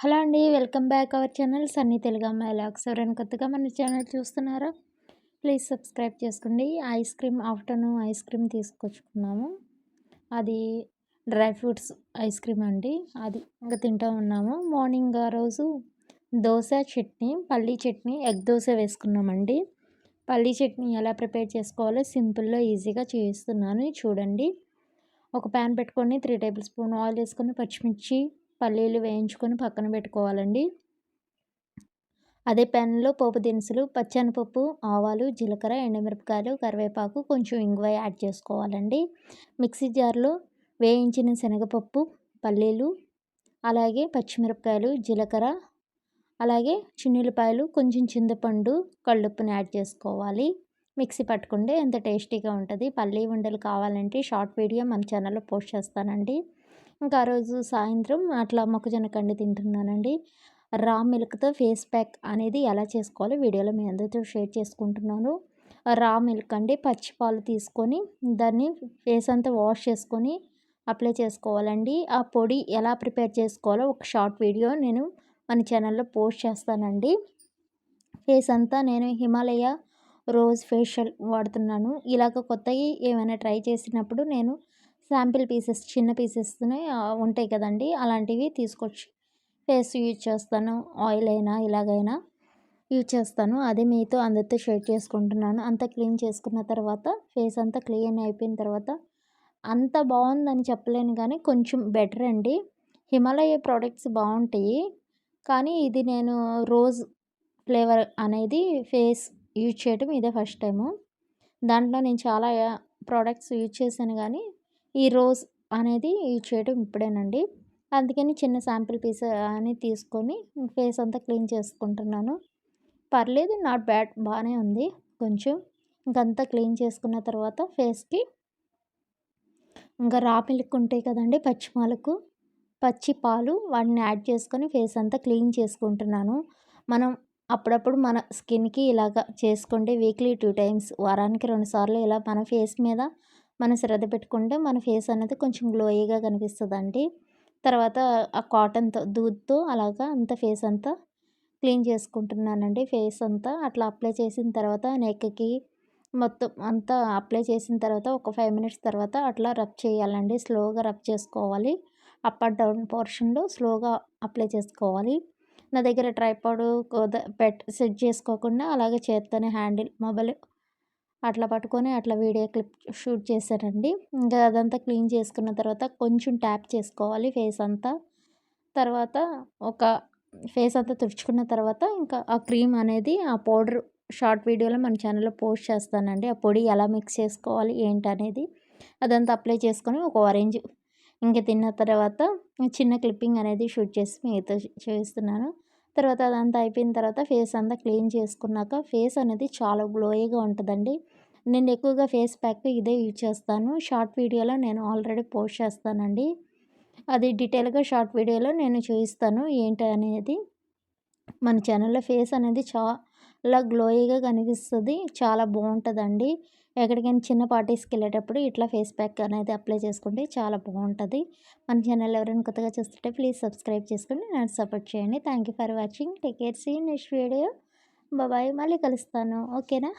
Hello అండి welcome back our channel Sunny Telugu అమ్మాయి లాక్స్ ఎవరైనా కొత్తగా మన ఛానల్ చూస్తున్నారా? ప్లీజ్ సబ్స్క్రైబ్ చేసుకోండి. Ice cream afternoon ice cream తీసుకొచ్చుకున్నాము. అది డ్రై ఫ్రూట్స్ ఐస్ క్రీమ్ అండి. అది ఇంకా తింటూ ఉన్నాము. మార్నింగ్ ఆ రోజు దోశ చట్నీ పల్లీ చట్నీ ఎగ్ దోశ వేసుకున్నామండి. పల్లీ చట్నీ ఎలా ప్రిపేర్ చేసుకోవాలో సింపుల్లో ఈజీగా చేస్తున్నాను చూడండి. ఒక ప్యాన్ పెట్టుకొని త్రీ టేబుల్ స్పూన్ ఆయిల్ వేసుకొని పచ్చిమిర్చి పల్లీలు వేయించుకొని పక్కన పెట్టుకోవాలండి. అదే ప్యాన్లో పోపు దినుసులు పచ్చనిపప్పు ఆవాలు జీలకర్ర ఎండుమిరపకాయలు కరివేపాకు కొంచెం ఇంగువ యాడ్ చేసుకోవాలండి. మిక్సీ జార్లో వేయించిన శనగపప్పు పల్లీలు అలాగే పచ్చిమిరపకాయలు జీలకర్ర అలాగే చిన్నులపాయలు కొంచెం చింతపండు కళ్ళుప్పుని యాడ్ చేసుకోవాలి. మిక్సీ పట్టుకుంటే ఎంత టేస్టీగా ఉంటుంది. పల్లీ ఉండలు కావాలంటే షార్ట్ వీడియో మన ఛానల్లో పోస్ట్ చేస్తానండి. ఇంకా ఆ రోజు సాయంత్రం అట్లా మొక్కజొన్న కండి తింటున్నానండి. రా మిల్క్తో ఫేస్ ప్యాక్ అనేది ఎలా చేసుకోవాలో వీడియోలో మీ అందరితో షేర్ చేసుకుంటున్నాను. రా మిల్క్ అండి పచ్చి పాలు తీసుకొని దాన్ని ఫేస్ అంతా వాష్ చేసుకొని అప్లై చేసుకోవాలండి. ఆ పొడి ఎలా ప్రిపేర్ చేసుకోవాలో ఒక షార్ట్ వీడియో నేను మన ఛానల్లో పోస్ట్ చేస్తానండి. ఫేస్ అంతా నేను హిమాలయ రోజ్ ఫేషియల్ వాడుతున్నాను. ఇలాగ కొత్తవి ఏమైనా ట్రై చేసినప్పుడు నేను శాంపిల్ పీసెస్ చిన్న పీసెస్నే ఉంటాయి కదండి. అలాంటివి తీసుకొచ్చి ఫేస్ యూజ్ చేస్తాను. ఆయిల్ అయినా ఇలాగైనా యూజ్ చేస్తాను. అదే మీతో అందరితో షేర్ చేసుకుంటున్నాను. అంతా క్లీన్ చేసుకున్న తర్వాత ఫేస్ అంతా క్లీన్ అయిపోయిన తర్వాత అంత బాగుందని చెప్పలేను కానీ కొంచెం బెటర్ అండి. హిమాలయ ప్రోడక్ట్స్ బాగుంటాయి. కానీ ఇది నేను రోజ్ ఫ్లేవర్ అనేది ఫేస్ యూజ్ చేయడం ఇదే ఫస్ట్ టైము. దాంట్లో నేను చాలా ప్రోడక్ట్స్ యూజ్ చేశాను కానీ ఈ రోజ్ అనేది యూజ్ చేయడం ఇప్పుడేనండి. అందుకని చిన్న శాంపిల్ పీస్ అని తీసుకొని ఫేస్ అంతా క్లీన్ చేసుకుంటున్నాను. పర్లేదు నాట్ బ్యాడ్ బాగానే ఉంది కొంచెం. ఇంకంతా క్లీన్ చేసుకున్న తర్వాత ఫేస్కి ఇంకా రా మిల్క్ ఉంటాయి కదండి పచ్చి పాలకు పచ్చి పాలు వాటిని యాడ్ చేసుకొని ఫేస్ అంతా క్లీన్ చేసుకుంటున్నాను. మనం అప్పుడప్పుడు మన స్కిన్కి ఇలాగ చేసుకుంటే వీక్లీ టూ టైమ్స్ వారానికి రెండుసార్లు ఇలా మన ఫేస్ మీద మనం శ్రద్ధ పెట్టుకుంటే మన ఫేస్ అనేది కొంచెం గ్లోయీగా కనిపిస్తుందండి. తర్వాత ఆ కాటన్తో దూద్తో అలాగా అంత ఫేస్ అంతా క్లీన్ చేసుకుంటున్నానండి. ఫేస్ అంతా అట్లా అప్లై చేసిన తర్వాత నెక్కి మొత్తం అంతా అప్లై చేసిన తర్వాత ఒక ఫైవ్ మినిట్స్ తర్వాత అట్లా రబ్ చేయాలండి. స్లోగా రబ్ చేసుకోవాలి. అప్ అండ్ డౌన్ పోర్షన్లో స్లోగా అప్లై చేసుకోవాలి. నా దగ్గర ట్రైపాడ్ పెట్ సెట్ చేసుకోకుండా అలాగే చేత్తోనే హ్యాండిల్ మొబైల్ అట్లా పట్టుకొని అట్లా వీడియో క్లిప్ షూట్ చేశానండి ఇంకా అదంతా క్లీన్ చేసుకున్న తర్వాత కొంచెం ట్యాప్ చేసుకోవాలి ఫేస్ అంతా. తర్వాత ఒక ఫేస్ అంతా తుడుచుకున్న తర్వాత ఇంకా ఆ క్రీమ్ అనేది ఆ పౌడర్ షార్ట్ వీడియోలో మన ఛానల్లో పోస్ట్ చేస్తానండి. ఆ పొడి ఎలా మిక్స్ చేసుకోవాలి ఏంటి అనేది అదంతా అప్లై చేసుకొని ఒక ఆరెంజ్ ఇంకా తిన్న తర్వాత చిన్న క్లిప్పింగ్ అనేది షూట్ చేసి మీతో చేస్తున్నాను. తర్వాత అదంతా అయిపోయిన తర్వాత ఫేస్ అంతా క్లీన్ చేసుకున్నాక ఫేస్ అనేది చాలా గ్లోయీగా ఉంటుందండి. నేను ఎక్కువగా ఫేస్ ప్యాక్ ఇదే యూజ్ చేస్తాను. షార్ట్ వీడియోలో నేను ఆల్రెడీ పోస్ట్ చేస్తానండి. అది డీటెయిల్గా షార్ట్ వీడియోలో నేను చూపిస్తాను ఏంటి అనేది. మన ఛానల్లో ఫేస్ అనేది చాలా గ్లోయీగా కనిపిస్తుంది. చాలా బాగుంటుందండి. ఎక్కడికైనా చిన్న పార్టీస్కి వెళ్ళేటప్పుడు ఇట్లా ఫేస్ ప్యాక్ అనేది అప్లై చేసుకుంటే చాలా బాగుంటుంది. మన ఛానల్ ఎవరైనా కొత్తగా చూస్తుంటే ప్లీజ్ సబ్స్క్రైబ్ చేసుకోండి నన్ను సపోర్ట్ చేయండి. Thank you for watching. Take care. See next video. Bye. మళ్ళీ కలుస్తాను. ఓకేనా?